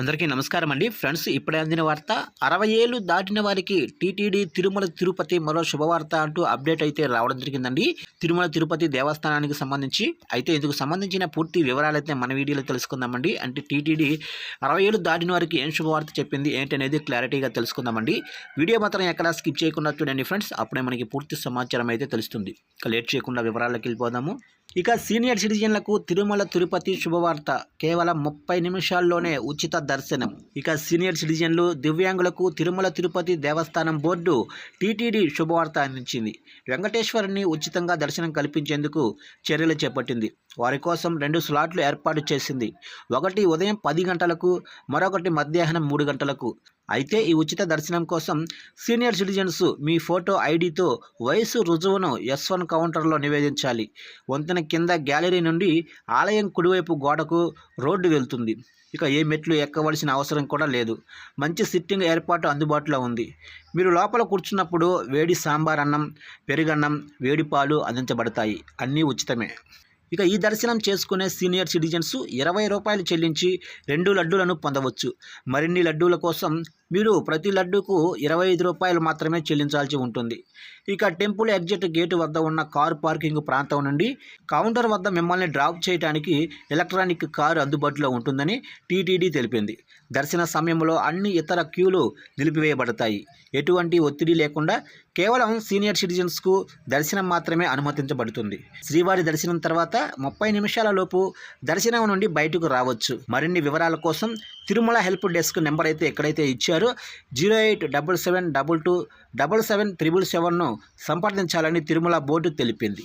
అందరికీ నమస్కారం అండి. ఫ్రెండ్స్ ఇప్పుడే అందిన వార్త అరవై ఏళ్ళు దాటిన వారికి టీటీడీ తిరుమల తిరుపతి మరో శుభవార్త అంటూ అప్డేట్ అయితే రావడం జరిగిందండి. తిరుమల తిరుపతి దేవస్థానానికి సంబంధించి అయితే ఇందుకు సంబంధించిన పూర్తి వివరాలు అయితే మన వీడియోలో తెలుసుకుందామండి. అంటే టీటీడీ అరవై ఏళ్ళు దాటిన వారికి ఏం శుభవార్త చెప్పింది ఏంటనేది క్లారిటీగా తెలుసుకుందామండి. వీడియో మాత్రం ఎక్కడా స్కిప్ చేయకుండా చూడండి ఫ్రెండ్స్. అప్పుడే మనకి పూర్తి సమాచారం అయితే తెలుస్తుంది. ఇక లేట్ చేయకుండా వివరాలకు వెళ్ళిపోదాము. ఇక సీనియర్ సిటిజన్లకు తిరుమల తిరుపతి శుభవార్త. కేవలం ముప్పై నిమిషాల్లోనే ఉచిత దర్శనం. ఇక సీనియర్ సిటిజన్లు దివ్యాంగులకు తిరుమల తిరుపతి దేవస్థానం బోర్డు టీటీడీ శుభవార్త అందించింది. వెంకటేశ్వరుని ఉచితంగా దర్శనం కల్పించేందుకు చర్యలు చేపట్టింది. వారి కోసం రెండు స్లాట్లు ఏర్పాటు చేసింది. ఒకటి ఉదయం పది గంటలకు మరొకటి మధ్యాహ్నం మూడు గంటలకు. అయితే ఈ ఉచిత దర్శనం కోసం సీనియర్ సిటిజన్స్ మీ ఫోటో ఐడితో వయసు రుజువును ఎస్ వన్ కౌంటర్లో నివేదించాలి. వంతెన కింద గ్యాలరీ నుండి ఆలయం కుడివైపు గోడకు రోడ్డు వెళ్తుంది. ఇక ఏ మెట్లు ఎక్కవలసిన అవసరం కూడా లేదు. మంచి సిట్టింగ్ ఏర్పాటు అందుబాటులో ఉంది. మీరు లోపల కూర్చున్నప్పుడు వేడి సాంబార్ అన్నం పెరుగన్నం వేడి పాలు అందించబడతాయి. అన్నీ ఉచితమే. ఇక ఈ దర్శనం చేసుకునే సీనియర్ సిటిజన్స్ ఇరవై రూపాయలు చెల్లించి రెండు లడ్డూలను పొందవచ్చు. మరిన్ని లడ్డూల కోసం మీరు ప్రతి లడ్డూకు ఇరవై ఐదు రూపాయలు మాత్రమే చెల్లించాల్సి ఉంటుంది. ఇక టెంపుల్ ఎగ్జిట్ గేటు వద్ద ఉన్న కారు పార్కింగ్ ప్రాంతం నుండి కౌంటర్ వద్ద మిమ్మల్ని డ్రాప్ చేయడానికి ఎలక్ట్రానిక్ కారు అందుబాటులో ఉంటుందని టీటీడీ తెలిపింది. దర్శన సమయంలో అన్ని ఇతర క్యూలు నిలిపివేయబడతాయి. ఎటువంటి ఒత్తిడి లేకుండా కేవలం సీనియర్ సిటిజన్స్కు దర్శనం మాత్రమే అనుమతించబడుతుంది. శ్రీవారి దర్శనం తర్వాత ముప్పై నిమిషాల లోపు దర్శనం నుండి బయటకు రావచ్చు. మరిన్ని వివరాల కోసం తిరుమల హెల్ప్ డెస్క్ నెంబర్ అయితే ఎక్కడైతే ఇచ్చారో zero eight double seven double two double seven triple సెవెన్ను సంప్రదించాలని తిరుమల బోర్డు తెలిపింది.